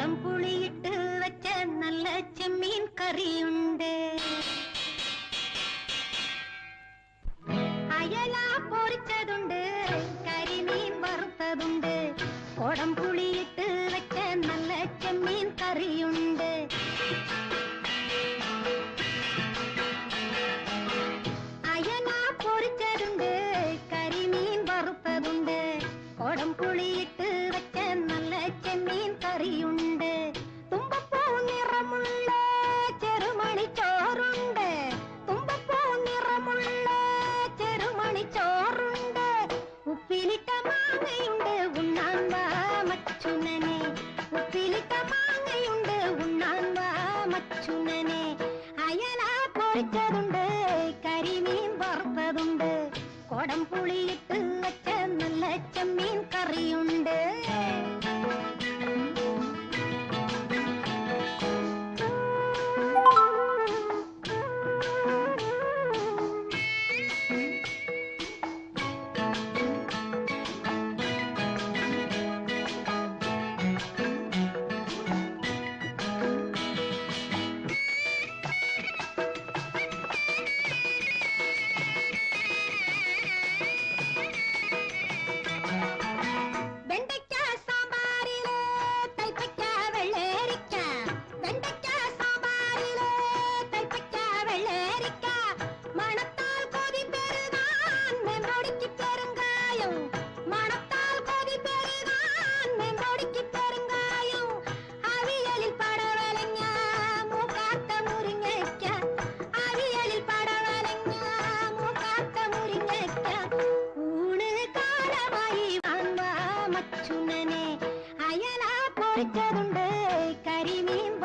காரம் புளியிட்டு வச்ச நல்ல செம்மீன் கறி உண்டு அயலா பொறிச்சதுண்டு கறி மீன் வறுத்ததுண்டு. குடம் புளியிட்டு வச்ச நல்ல செம்மீன் கறி உண்டு அயலா பொறிச்சதுண்டு கறி மீன் வறுத்ததுண்டு. குடம் புளியிட்டு கிடைத்ததுண்டு அயலா பொறிச்சதுண்டு கரிமீன்